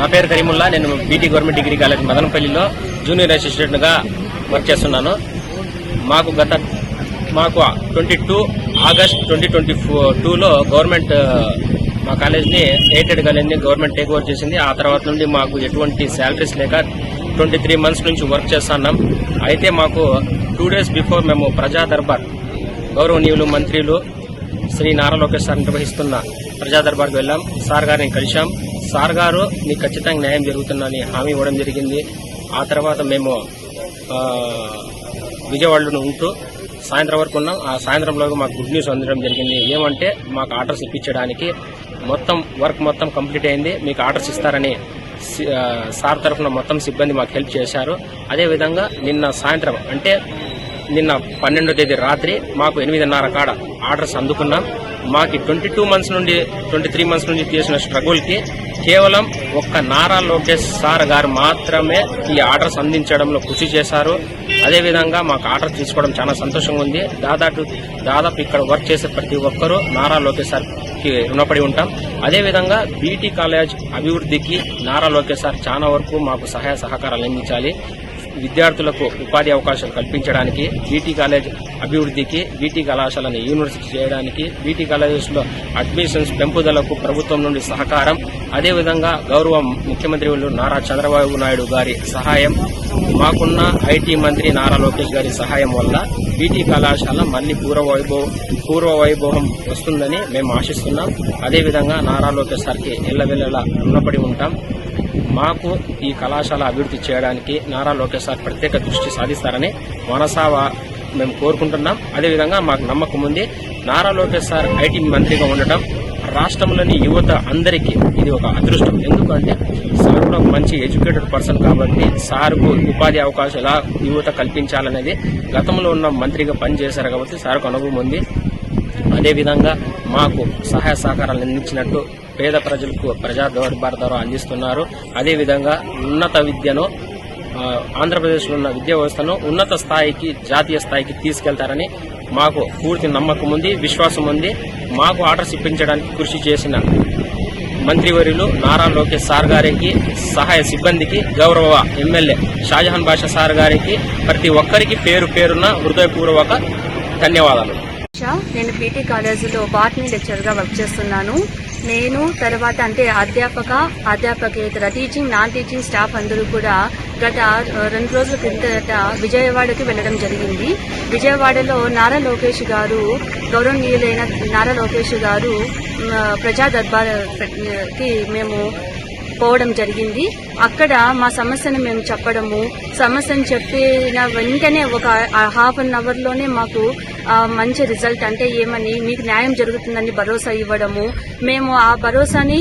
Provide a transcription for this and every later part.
నా పేరు కరీముల్లా. నేను బీటీ గవర్నమెంట్ డిగ్రీ కాలేజ్ మదనపల్లిలో జూనియర్ అసిస్టెంట్గా వర్క్ చేస్తున్నాను. మాకు గత మాకు twenty two August twenty twenty టూలో గవర్నమెంట్ మా కాలేజ్ని ఎయిటెడ్ కాలేజ్ని గవర్నమెంట్ టేక్ ఓవర్ చేసింది. ఆ తర్వాత నుండి మాకు ఎటువంటి శాలరీస్ లేక ట్వంటీ త్రీ మంత్స్ నుంచి వర్క్ చేస్తున్నాం. అయితే మాకు టూ డేస్ బిఫోర్ మేము ప్రజా దర్బార్ గౌరవనీయులు మంత్రులు శ్రీ నారా లోకేష్ సార్ నిర్వహిస్తున్న ప్రజా దర్బార్కి వెళ్ళాం. సార్ గారిని కలిశాం. సార్ గారు మీకు ఖచ్చితంగా న్యాయం జరుగుతుందని హామీ ఇవ్వడం జరిగింది. ఆ తర్వాత మేము విజయవాడలో ఉంటూ సాయంత్రం వరకు ఉన్నాం. ఆ సాయంత్రంలో మాకు గుడ్ న్యూస్ అందడం జరిగింది. ఏమంటే మాకు ఆర్డర్స్ ఇప్పించడానికి మొత్తం వర్క్ మొత్తం కంప్లీట్ అయింది. మీకు ఆర్డర్స్ ఇస్తారని సి- సార్ తరఫున మొత్తం సిబ్బంది మాకు హెల్ప్ చేశారు. అదేవిధంగా నిన్న సాయంత్రం అంటే నిన్న పన్నెండో తేదీ రాత్రి మాకు ఎనిమిదిన్నర కాడ ఆర్డర్స్ అందుకున్నాం. మాకు ట్వంటీ టూ మంత్స్ నుండి ట్వంటీ త్రీ మంత్స్ నుండి చేసిన స్ట్రగుల్కి కేవలం ఒక్క నారా లోకేష్ సార్ గారు మాత్రమే ఈ ఆర్డర్స్ అందించడంలో కృషి చేశారు. అదేవిధంగా మాకు ఆర్డర్ తీసుకోవడం చాలా సంతోషంగా ఉంది. దాదాపు దాదాపు ఇక్కడ వర్క్ చేసే ప్రతి ఒక్కరూ నారా లోకేష్ సార్కి రుణపడి ఉంటాం. అదేవిధంగా బీటీ కాలేజ్ అభివృద్ధికి నారా లోకేష్ సార్ చాలా వరకు మాకు సహాయ సహకారాలు అందించాలి. విద్యార్థులకు ఉపాధి అవకాశాలు కల్పించడానికి బీటీ కాలేజ్ అభివృద్ధికి బీటీ కళాశాలను యూనివర్సిటీ చేయడానికి బీటీ కాలేజెస్లో అడ్మిషన్స్ పెంపుదలకు ప్రభుత్వం నుండి సహకారం అదేవిధంగా గౌరవ ముఖ్యమంత్రి నారా చంద్రబాబు నాయుడు గారి సహాయం మాకున్న ఐటీ మంత్రి నారా లోకేష్ గారి సహాయం వల్ల బీటీ కళాశాల మళ్ళీ పూర్వ వైభవం పూర్వ వైభవం వస్తుందని మేము ఆశిస్తున్నాం. అదేవిధంగా నారా లోకేష్ సార్కి ఎల్లవెల్లలా రుణపడి ఉంటాం. మాకు ఈ కళాశాల అభివృద్ధి చేయడానికి నారా లోకేష్ సార్ ప్రత్యేక దృష్టి సాధిస్తారని మనసావా మేము కోరుకుంటున్నాం. అదేవిధంగా మాకు నమ్మకం ఉంది. నారా లోకేష్ సార్ ఐటీ మంత్రిగా ఉండటం రాష్ట్రంలోని యువత అందరికీ ఇది ఒక అదృష్టం. ఎందుకంటే సార్ కూడా ఒక మంచి ఎడ్యుకేటెడ్ పర్సన్ కాబట్టి సార్కు ఉపాధి అవకాశాలు ఎలా యువత కల్పించాలనేది గతంలో ఉన్న మంత్రిగా పనిచేశారు కాబట్టి సార్కు అనుభవం ఉంది. అదేవిధంగా మాకు సహాయ సహకారాలు అందించినట్టు పేద ప్రజలకు ప్రజా దౌర్బార్ ద్వారా అందిస్తున్నారు. అదేవిధంగా ఉన్నత విద్యను ఆంధ్రప్రదేశ్లో ఉన్న విద్యా వ్యవస్థను ఉన్నత స్థాయికి జాతీయ స్థాయికి తీసుకెళ్తారని మాకు పూర్తి నమ్మకం ఉంది విశ్వాసం ఉంది. మాకు ఆర్డర్స్ ఇప్పించడానికి కృషి చేసిన మంత్రివర్యులు నారా లోకేష్ సార్ గారికి సహాయ సిబ్బందికి గౌరవ ఎమ్మెల్యే షాజహాన్ బాషా సార్ గారికి ప్రతి ఒక్కరికి పేరు పేరున హృదయపూర్వక ధన్యవాదాలు. నేను పీటీ కాలేజీలో బాటనీ లెక్చర్గా వర్క్ చేస్తున్నాను. నేను తర్వాత అంటే అధ్యాపక అధ్యాపకేతర టీచింగ్ నాన్ టీచింగ్ స్టాఫ్ అందరూ కూడా గత రెండు రోజుల క్రిందట విజయవాడకి వెళ్ళడం జరిగింది. విజయవాడలో నారా లోకేష్ గారు గౌరవనీయులైన నారా లోకేష్ గారు ప్రజా దర్బార్కి మేము పోవడం జరిగింది. అక్కడ మా సమస్యను మేము చెప్పడము సమస్యను చెప్పిన వెంటనే ఒక హాఫ్ అన్ అవర్లోనే మాకు మంచి రిజల్ట్ అంటే ఏమని మీకు న్యాయం జరుగుతుందని భరోసా ఇవ్వడము. మేము ఆ భరోసాని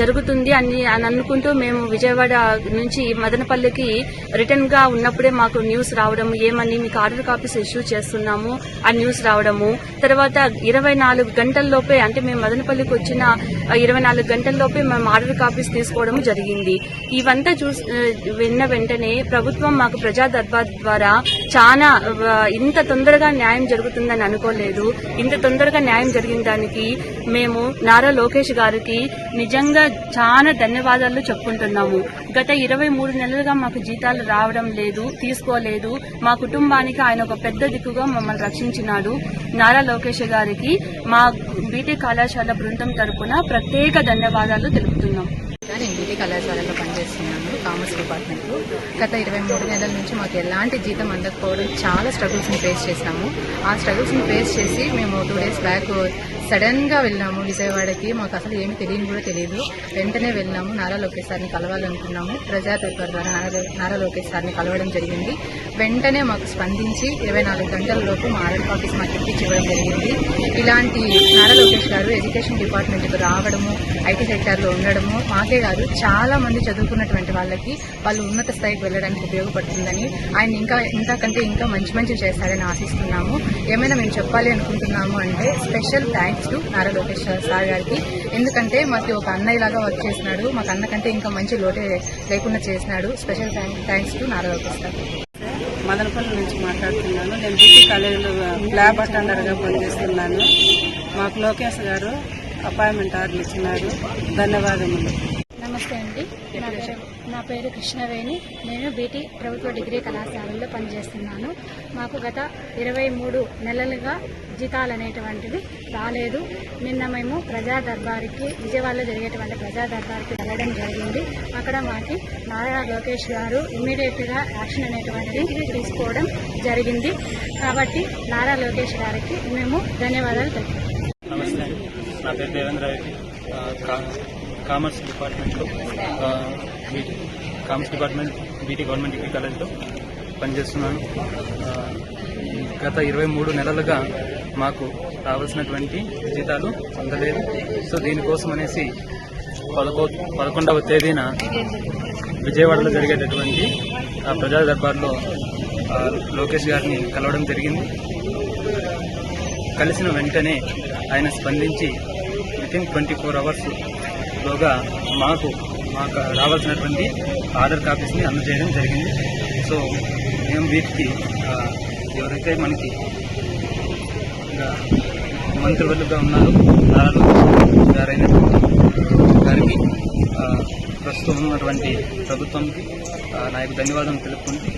జరుగుతుంది అని అని అనుకుంటూ మేము విజయవాడ నుంచి మదనపల్లికి రిటర్న్గా ఉన్నప్పుడే మాకు న్యూస్ రావడం ఏమని మీకు ఆర్డర్ కాపీస్ ఇష్యూ చేస్తున్నాము ఆ న్యూస్ రావడము. తర్వాత ఇరవై నాలుగు గంటల్లోపే అంటే మేము మదనపల్లికి వచ్చిన ఇరవై నాలుగు గంటల్లోపే మేము ఆర్డర్ కాపీస్ తీసుకోవడం జరిగింది. ఇవంతా చూసి విన్న వెంటనే ప్రభుత్వం మాకు ప్రజా దర్బార్ ద్వారా చాలా ఇంత తొందరగా న్యాయం జరుగుతుందని అనుకోలేదు. ఇంత తొందరగా న్యాయం జరిగిన దానికి మేము నారా లోకేష్ గారికి నిజంగా చాలా ధన్యవాదాలు చెప్పుకుంటున్నాము. గత ఇరవై మూడు నెలలుగా మాకు జీతాలు రావడం లేదు తీసుకోలేదు. మా కుటుంబానికి ఆయన ఒక పెద్ద దిక్కుగా మమ్మల్ని రక్షించినాడు. నారా లోకేష్ గారికి మా బీటీ కళాశాల బృందం తరపున ప్రత్యేక ధన్యవాదాలు తెలుపుతున్నాం. నేను బీటీ కళాశాలలో పనిచేస్తున్నాను కామర్స్ డిపార్ట్మెంట్లో గత ఇరవై మూడు నెలల నుంచి మాకు ఎలాంటి జీతం అందకపోవడం చాలా స్ట్రగుల్స్ని ఫేస్ చేసాము ఆ స్ట్రగుల్స్ని ఫేస్ చేసి మేము టూ డేస్ బ్యాక్ సడన్గా వెళ్ళాము. విజయవాడకి మాకు అసలు ఏమి తెలియని కూడా తెలియదు. వెంటనే వెళ్ళాము. నారా లోకేష్ సార్ని కలవాలనుకున్నాము. ప్రజా పేపర్ ద్వారా నారా నారా లోకేష్ సార్ని కలవడం జరిగింది. వెంటనే మాకు స్పందించి ఇరవై నాలుగు గంటల లోపు మా ఆర్డర్ కాపీస్ మాకు ఇప్పించి జరిగింది. ఇలాంటి నారా లోకేష్ గారు ఎడ్యుకేషన్ డిపార్ట్మెంట్కి రావడము ఐటీ సెక్టార్లో ఉండడము మాకు కాదు చాలా మంది చదువుకున్నటువంటి వాళ్ళకి వాళ్ళు ఉన్నత స్థాయికి వెళ్ళడానికి ఉపయోగపడుతుందని ఆయన ఇంకా ఇంతకంటే ఇంకా మంచి మంచి చేస్తారని ఆశిస్తున్నాము. ఏమైనా మేము చెప్పాలి అనుకుంటున్నాము అంటే special thanks to Nara Lokesh sir గారికి. ఎందుకంటే మాకు ఒక అన్నయ్య లాగా వర్క్ చేసినాడు మాకు అన్న కంటే ఇంకా మంచి లోటే లేకుండా చేసినాడు special thanks to Nara Lokesh sir. Madanapalli నుంచి మాట్లాడుతున్నాను. నేను బీటీ కాలేజీలో ల్యాబ్ అటెండర్గా పనిచేస్తున్నాను. మాకు లోకేష్ గారు అపాయింట్మెంట్ ఆర్డర్ ఇచ్చినారు. ధన్యవాదములు. నమస్తే పేరు కృష్ణవేణి. నేను బీటీ ప్రభుత్వ డిగ్రీ కళాశాలలో పనిచేస్తున్నాను. మాకు గత ఇరవై మూడు నెలలుగా జీతాలు అనేటువంటివి రాలేదు. నిన్న మేము ప్రజా దర్బార్కి విజయవాడలో జరిగేటువంటి ప్రజా దర్బార్కి వెళ్ళడం జరిగింది. అక్కడ మాకి నారా లోకేష్ గారు ఇమ్మీడియట్గా యాక్షన్ అనేటువంటిది తీసుకోవడం జరిగింది. కాబట్టి నారా లోకేష్ గారికి మేము ధన్యవాదాలు తెలుపుతున్నాం నమస్తే నా పేరు దేవేంద్ర కామర్స్ డిపార్ట్మెంట్లో BT commerce department BT government degree కాలేజ్లో పనిచేస్తున్నాను. గత ఇరవై మూడు నెలలుగా మాకు రావాల్సినటువంటి జీతాలు అందలేదు. సో దీనికోసం అనేసి పదకొ పదకొండవ తేదీన విజయవాడలో జరిగేటటువంటి ఆ ప్రజా దర్బార్లో లోకేష్ గారిని కలవడం జరిగింది. కలిసిన వెంటనే ఆయన స్పందించి వితిన్ ట్వంటీ ఫోర్ అవర్స్ లోగా మాకు మాకు రావాల్సినటువంటి ఆర్డర్ కాపీస్ని అందజేయడం జరిగింది. సో మేము వీటికి ఎవరైతే మనకి ఇంకా మంత్రివర్లుగా ఉన్నారో నారా గారైన గారికి ప్రస్తుతం ఉన్నటువంటి ప్రభుత్వంకి నా యొక్క ధన్యవాదాలు తెలుపుకుంటూ